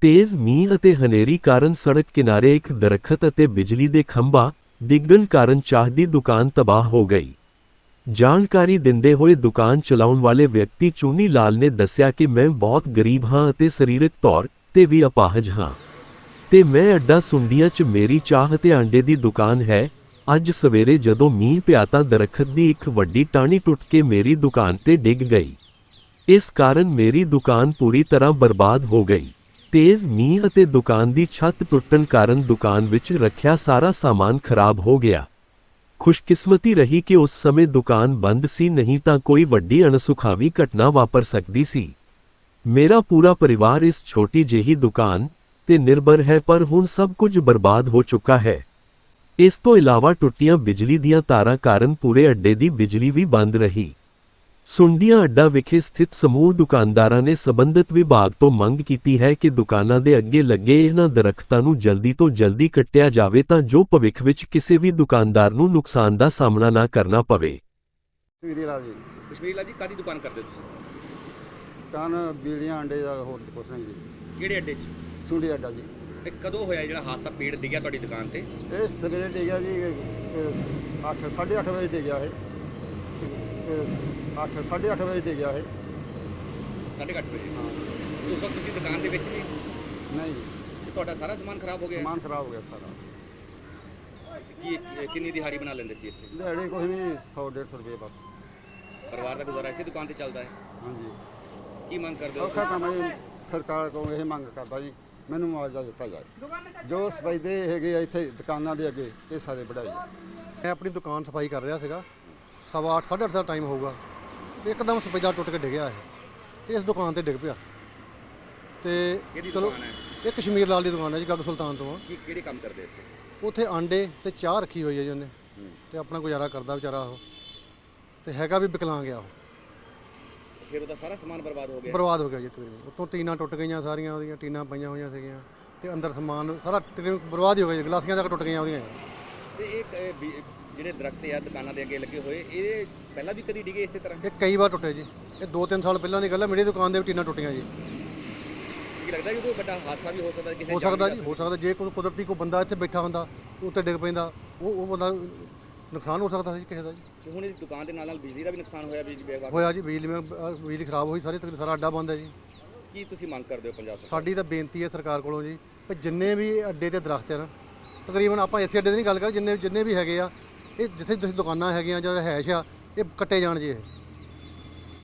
ਤੇਜ਼ ਮੀਂਹ ਅਤੇ ਹਨੇਰੀ ਕਾਰਨ ਸੜਕ ਕਿਨਾਰੇ ਇੱਕ ਦਰਖਤ ਅਤੇ ਬਿਜਲੀ ਦੇ ਖੰਭਾ ਡਿੱਗਣ ਕਾਰਨ ਚਾਹ ਦੀ ਦੁਕਾਨ ਤਬਾਹ ਹੋ ਗਈ। ਜਾਣਕਾਰੀ ਦਿੰਦੇ ਹੋਏ ਦੁਕਾਨ ਚਲਾਉਣ ਵਾਲੇ ਵਿਅਕਤੀ ਚੂਨੀ ਲਾਲ ਨੇ ਦੱਸਿਆ ਕਿ ਮੈਂ ਬਹੁਤ ਗਰੀਬ ਹਾਂ ਅਤੇ ਸਰੀਰਕ ਤੌਰ ਤੇ ਵੀ ਅਪਾਹਜ ਹਾਂ। ਤੇ ਮੈਂ ਅੱਡਾ ਸੁੰਡੀਆਂ 'ਚ ਮੇਰੀ ਚਾਹ ਅਤੇ ਆਂਡੇ ਦੀ ਦੁਕਾਨ ਹੈ। ਅੱਜ ਸਵੇਰੇ ਜਦੋਂ ਮੀਂਹ ਪਿਆ ਤਾਂ ਦਰਖਤ ਦੀ ਇੱਕ ਵੱਡੀ ਟਾਹਣੀ ਟੁੱਟ ਕੇ ਮੇਰੀ ਦੁਕਾਨ ਤੇ ਡਿੱਗ ਗਈ। ਇਸ ਕਾਰਨ ਮੇਰੀ ਦੁਕਾਨ ਪੂਰੀ ਤਰ੍ਹਾਂ ਬਰਬਾਦ ਹੋ ਗਈ। ਤੇਜ਼ ਮੀਂਹ ਅਤੇ ਦੁਕਾਨ ਦੀ ਛੱਤ ਟੁੱਟਣ ਕਾਰਨ ਦੁਕਾਨ ਵਿੱਚ ਰੱਖਿਆ ਸਾਰਾ ਸਾਮਾਨ ਖਰਾਬ ਹੋ ਗਿਆ। ਖੁਸ਼ਕਿਸਮਤੀ ਰਹੀ ਕਿ ਉਸ ਸਮੇਂ ਦੁਕਾਨ ਬੰਦ ਸੀ, ਨਹੀਂ ਤਾਂ ਕੋਈ ਵੱਡੀ ਅਣਸੁਖਾਵੀ ਘਟਨਾ ਵਾਪਰ ਸਕਦੀ ਸੀ। ਮੇਰਾ ਪੂਰਾ ਪਰਿਵਾਰ ਇਸ ਛੋਟੀ ਜਿਹੀ ਦੁਕਾਨ ਤੇ ਨਿਰਭਰ ਹੈ, ਪਰ ਹੁਣ ਸਭ ਕੁਝ ਬਰਬਾਦ ਹੋ ਚੁੱਕਾ ਹੈ। ਇਸ ਤੋਂ ਇਲਾਵਾ ਟੁੱਟੀਆਂ ਬਿਜਲੀ ਦੀਆਂ ਤਾਰਾਂ ਕਾਰਨ ਪੂਰੇ ਅੱਡੇ ਦੀ ਬਿਜਲੀ ਵੀ ਬੰਦ ਰਹੀ। ਸੁੰਡੀਆਂ ਅੱਡਾ ਵਿਖੇ ਸਥਿਤ ਸਮੂਹ ਦੁਕਾਨਦਾਰਾਂ ਨੇ ਸਬੰਧਤ ਵਿਭਾਗ ਤੋਂ ਮੰਗ ਕੀਤੀ ਹੈ ਕਿ ਦੁਕਾਨਾਂ ਦੇ ਅੱਗੇ ਲੱਗੇ ਇਹਨਾਂ ਦਰਖਤਾਂ ਨੂੰ ਜਲਦੀ ਤੋਂ ਜਲਦੀ ਕੱਟਿਆ ਜਾਵੇ ਤਾਂ ਜੋ ਭਵਿੱਖ ਵਿੱਚ ਕਿਸੇ ਵੀ ਦੁਕਾਨਦਾਰ ਨੂੰ ਨੁਕਸਾਨ ਦਾ ਸਾਹਮਣਾ ਨਾ ਕਰਨਾ ਪਵੇ। ਸਵੀਰੀ ਲਾਲ ਜੀ। ਕਸ਼ਮੀਰ ਲਾਲ ਜੀ ਕਾਦੀ ਦੁਕਾਨ ਕਰਦੇ ਹੋ ਤੁਸੀਂ? ਕਾਨ ਬੀੜੀਆਂ ਅੰਡੇ ਦਾ ਹੋਰ ਕੁਛ ਨਹੀਂ ਜੀ। ਕਿਹੜੇ ਅੱਡੇ 'ਚ? ਸੁੰਡੀ ਅੱਡਾ ਜੀ। ਤੇ ਕਦੋਂ ਹੋਇਆ ਜਿਹੜਾ ਹਾਦਸਾ? ਪੇੜ ਡਿੱਗਿਆ ਤੁਹਾਡੀ ਦੁਕਾਨ ਤੇ? ਇਹ ਸਵੇਰੇ ਡਿੱਗਿਆ ਜੀ 8 8:30 ਵਜੇ ਡਿੱਗਿਆ ਇਹ 8 8:30 ਵਜੇ ਡਿੱਗਿਆ ਇਹ। 8:30 ਵਜੇ ਉਸ ਵਕਤ ਤੁਸੀਂ ਦੁਕਾਨ ਦੇ ਵਿੱਚ ਸੀ? ਨਹੀਂ। ਤੇ ਤੁਹਾਡਾ ਸਾਰਾ ਸਮਾਨ ਖਰਾਬ ਹੋ ਗਿਆ? ਸਮਾਨ ਖਰਾਬ ਹੋ ਗਿਆ ਸਾਰਾ। ਕੀ ਕੀ- ਕਿੰਨੀ ਦਿਹਾੜੀ ਬਣਾ ਲੈਂਦੇ ਸੀ ਇੱਥੇ? ਦਿਹਾੜੀ ਕੁਛ ਨਹੀਂ 100 150 ਰੁਪਏ ਬਸ। ਪਰਿਵਾਰ ਦਾ ਗੁਜ਼ਾਰਾ ਇਸੇ ਦੁਕਾਨ ਤੇ ਚੱਲਦਾ ਹੈ? ਹਾਂਜੀ। ਕੀ ਮੰਗ ਕਰਦੇ ਹੋ? ਔਖਾ ਕੰਮ ਹੈ ਜੀ। ਸਰਕਾਰ ਕੋਲ ਇਹ ਮੰਗ ਕਰਦਾ ਜੀ ਮੈਨੂੰ ਮੁਆਵਜ਼ਾ ਦਿੱਤਾ ਜਾਏ। ਜੋ ਸਫਾਈਦੇ ਹੈਗੇ ਆ ਇੱਥੇ ਦੁਕਾਨਾਂ ਦੇ ਅੱਗੇ ਇਹ ਸਾਰੇ ਵਧਾਈ ਮੈਂ ਆਪਣੀ ਦੁਕਾਨ ਸਫ਼ਾਈ ਕਰ ਰਿਹਾ ਸੀਗਾ। ਸਵਾ ਅੱਠ, ਸਾਢੇ ਅੱਠ ਦਾ ਟਾਈਮ ਹੋਊਗਾ। ਤੇ ਇੱਕਦਮ ਸਪੈਦਾ ਟੁੱਟ ਕੇ ਡਿੱਗਿਆ ਇਹ। ਇਸ ਦੁਕਾਨ ਤੇ ਡਿੱਗ ਪਿਆ। ਤੇ ਕਿਹਦੀ ਚਲੋ ਦੁਕਾਨ ਹੈ? ਇਹ ਕਸ਼ਮੀਰ ਲਾਲ ਦੀ ਦੁਕਾਨ ਹੈ ਜੀ ਗੱਗ ਸੁਲਤਾਨ ਤੋਂ ਆ। ਕੀ ਕਿਹੜੇ ਕੰਮ ਕਰਦੇ ਇੱਥੇ? ਉੱਥੇ ਆਂਡੇ ਤੇ ਚਾਹ ਰੱਖੀ ਹੋਈ ਹੈ ਜੀ ਉਹਨੇ। ਤੇ ਆਪਣਾ ਗੁਜ਼ਾਰਾ ਕਰਦਾ ਵਿਚਾਰਾ ਉਹ। ਤੇ ਹੈਗਾ ਵੀ ਵਿਕਲਾਂਗ ਆ ਉਹ। ਫਿਰ ਉਹਦਾ ਸਾਰਾ ਸਮਾਨ ਬਰਬਾਦ ਹੋ ਗਿਆ? ਬਰਬਾਦ ਹੋ ਗਿਆ ਜੀ ਤਕਰੀਬਨ। ਉੱਤੋਂ ਟੀਨਾਂ ਟੁੱਟ ਗਈਆਂ ਸਾਰੀਆਂ ਉਹਦੀਆਂ ਟੀਨਾਂ ਪਈਆਂ ਹੋਈਆਂ ਸੀਗੀਆਂ। ਤੇ ਅੰਦਰ ਸਮਾਨ ਸਾਰਾ ਤਕਰੀਬਨ ਬਰਬਾਦ ਹੀ ਹੋ ਗਿਆ ਜੀ ਗਲਾਸੀਆਂ ਤੱਕ ਟੁੱਟ ਗਈਆਂ ਉਹਦੀਆਂ। ਤੇ ਇਹ ਜਿਹੜੇ ਦਰਖਤ ਆ ਦੁਕਾਨਾਂ ਦੇ ਅੱਗੇ ਲੱਗੇ ਹੋਏ ਇਹ ਪਹਿਲਾਂ ਵੀ ਕਦੀ ਡਿੱਗੇ ਇਸੇ ਤਰ੍ਹਾਂ? ਇਹ ਕਈ ਵਾਰ ਟੁੱਟੇ ਜੀ। ਇਹ 2-3 ਸਾਲ ਪਹਿਲਾਂ ਦੀ ਗੱਲ ਹੈ ਮੇਰੀ ਦੁਕਾਨ ਦੇ ਵੀ ਟੀਨਾਂ ਟੁੱਟੀਆਂ ਜੀ। ਕੀ ਲੱਗਦਾ ਕਿ ਕੋਈ ਵੱਡਾ ਹਾਦਸਾ ਵੀ ਹੋ ਸਕਦਾ ਕਿਸੇ ਹੋ ਸਕਦਾ ਜੀ ਹੋ ਸਕਦਾ ਜੇ ਕੋਈ ਕੁਦਰਤੀ ਕੋਈ ਬੰਦਾ ਇੱਥੇ ਬੈਠਾ ਹੁੰਦਾ ਉੱਤੇ ਡਿੱਗ ਪੈਂਦਾ ਉਹ ਉਹ ਬੰਦਾ ਨੁਕਸਾਨ ਹੋ ਸਕਦਾ ਸੀ ਕਿਸੇ ਦਾ ਜੀ। ਹੁਣ ਇਸ ਦੁਕਾਨ ਦੇ ਨਾਲ ਨਾਲ ਬਿਜਲੀ ਦਾ ਵੀ ਨੁਕਸਾਨ ਹੋਇਆ ਬਿਜਲੀ ਵਿਭਾਗ ਹੋਇਆ ਜੀ ਬਿਜਲੀ ਮੈਂ ਬਿਜਲੀ ਖਰਾਬ ਹੋਈ ਸਾਰੀ ਤਕਰੀਬਨ ਸਾਰਾ ਅੱਡਾ ਬੰਦ ਹੈ ਜੀ। ਕੀ ਤੁਸੀਂ ਮੰਗ ਕਰਦੇ ਹੋ ਪੰਜਾਬ ਸਾਡੀ ਤਾਂ ਬੇਨਤੀ ਹੈ ਸਰਕਾਰ ਕੋਲੋਂ ਜੀ ਕਿ ਜਿੰਨੇ ਵੀ ਅੱਡੇ ਤੇ ਦਰਖਤ ਆ ਨਾ ਤਕਰੀਬਨ ਆਪਾਂ ਇਸੇ ਅੱਡੇ ਦੀ ਨਹੀਂ ਗੱਲ ਕਰ ਜਿੰਨੇ ਜਿੰਨੇ ਵੀ ਹੈਗੇ ਆ ਇਹ ਜਿੱਥੇ ਤੁਸੀਂ ਦੁਕਾਨਾਂ ਹੈਗੀਆਂ ਜਾਂ ਹੈਸ਼ ਆ ਇਹ ਕੱਟੇ ਜਾਣ ਜੇ ਇਹ।